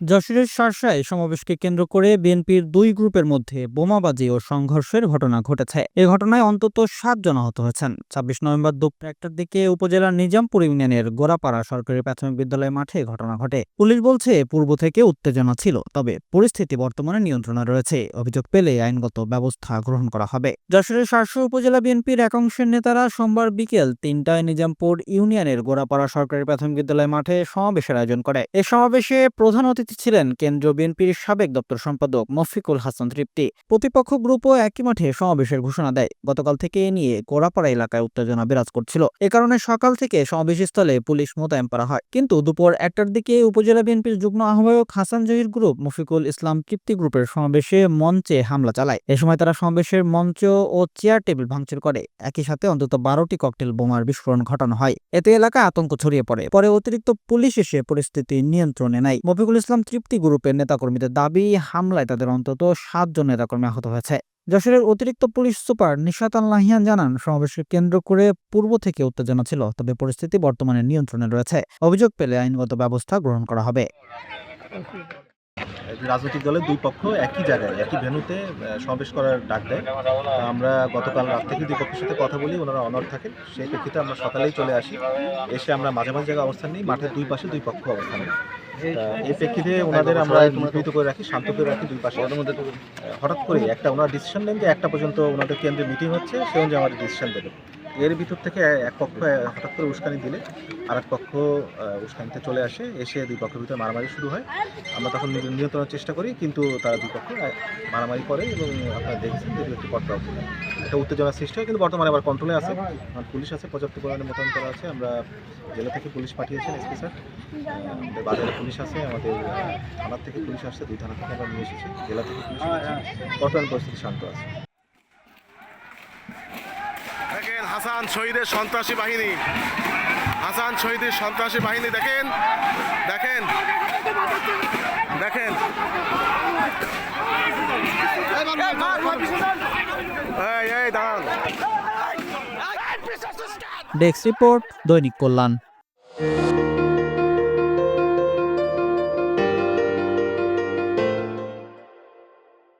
যশোরের শার্শায় সমাবেশকে কেন্দ্র করে বিএনপির দুই গ্রুপের মধ্যে বোমাবাজি ও সংঘর্ষের ঘটনা ঘটেছে। এ ঘটনায় অন্তত সাতজন আহত হয়েছেন। ছাব্বিশ নভেম্বর দুপুর একটার দিকে উপজেলার নিজামপুর ইউনিয়নের গোড়াপাড়া সরকারি প্রাথমিক বিদ্যালয় মাঠে ঘটনা ঘটে। পুলিশ বলছে, পূর্ব থেকে উত্তেজনা ছিল, তবে পরিস্থিতি বর্তমানে নিয়ন্ত্রণে রয়েছে। অভিযোগ পেলে আইনগত ব্যবস্থা গ্রহণ করা হবে। যশোরের শার্শ উপজেলা বিএনপির একাংশের নেতারা সোমবার বিকেল তিনটায় নিজামপুর ইউনিয়নের গোড়াপাড়া সরকারি প্রাথমিক বিদ্যালয় মাঠে সমাবেশের আয়োজন করে। এ সমাবেশে প্রধান অতিথি ছিলেন কেন্দ্রীয় বিএনপির সাবেক দপ্তর সম্পাদক মফিকুল হাসান তৃপ্তি। প্রতিপক্ষ গ্রুপও একই মাঠে সমাবেশের ঘোষণা দেয়। গতকাল থেকে এ নিয়ে গোড়াপাড়া এলাকায় উত্তেজনা বিরাজ করছিল। এ কারণে সকাল থেকে সমাবেশস্থলে পুলিশ মোতায়েন করা হয়। কিন্তু দুপুর একটার দিকে উপজেলা বিএনপির যুগ্ম আহ্বায়ক হাসান জহির গ্রুপ মফিকুল ইসলাম তৃপ্তি গ্রুপের সমাবেশে মঞ্চে হামলা চালায়। এ সময় তারা সমাবেশের মঞ্চ ও চেয়ার টেবিল ভাঙচুর করে। একই সাথে অন্তত বারোটি ককটেল বোমার বিস্ফোরণ ঘটানো হয়। এতে এলাকায় আতঙ্ক ছড়িয়ে পড়ে। পরে অতিরিক্ত পুলিশ এসে পরিস্থিতি নিয়ন্ত্রণে নেয়। মফিকুল ইসলাম তৃপ্তি গ্রুপের নেতাকর্মীদের দাবি হামলায় তাদের অন্তত সাতজন নেতাকর্মী আহত হয়েছে। যশোরের অতিরিক্ত পুলিশ সুপার নিশাত আল নাহিয়ান জানান সমাবেশকে কেন্দ্র করে পূর্ব থেকে উত্তেজনা ছিল তবে পরিস্থিতি বর্তমানে নিয়ন্ত্রণে রয়েছে। অভিযোগ পেলে আইনগত ব্যবস্থা গ্রহণ করা হবে। রাজনৈতিক দলের দুই পক্ষ একই জায়গায় একই ভেন্যুতে আহ, সমাবেশ করার ডাক দেয়। আমরা গতকাল রাত থেকে দুই পক্ষের সাথে কথা বলি ওনারা অনর থাকেন। সেই প্রেক্ষিতে আমরা সকালেই চলে আসি। এসে আমরা মাঝামাঝি জায়গায় অবস্থান নিই মাঠের দুই পাশে দুই পক্ষ অবস্থান তা এই প্রেক্ষিতে ওনাদের আমরা নিয়ন্ত্রিত করে রাখি শান্ত করে রাখি দুই পাশে। হঠাৎ করে একটা ওনার ডিসিশন নেন যে একটা পর্যন্ত ওনাদের কেন্দ্রে মিটিং হচ্ছে সে অনুযায়ী আমাদের ডিসিশন দেবে। এর ভিতর থেকে এক পক্ষ হঠাৎ করে উস্কানি দিলে আর এক পক্ষ উস্কানিতে চলে আসে, এসে দুই পক্ষের ভিতরে মারামারি শুরু হয়। আমরা তখন নিয়ন্ত্রণের চেষ্টা করি, কিন্তু তারা দুই পক্ষ মারামারি করে এবং আপনারা দেখছেন যে একটি পটকা একটা উত্তেজনার সৃষ্টি হয়, কিন্তু বর্তমানে আবার কন্ট্রোলে আছে। পুলিশ আছে পর্যাপ্ত পরিমাণে মোতায়েন করা আছে। আমরা জেলা থেকে পুলিশ পাঠিয়েছেন এসপি স্যার। বাজারে পুলিশ আছে, আমাদের থানার থেকে পুলিশ আসছে, দুই থানা থেকে আমরা নিয়ে এসেছি। জেলা থেকে পুলিশ বর্তমান পরিস্থিতি শান্ত আছে দেখেন হাসান শহীদের সন্ত্রাসী বাহিনী। হাসান শহীদের সন্ত্রাসী বাহিনী, দেখেন দেখেন দেখেন। ডেস্ক রিপোর্ট দৈনিক কল্যাণ।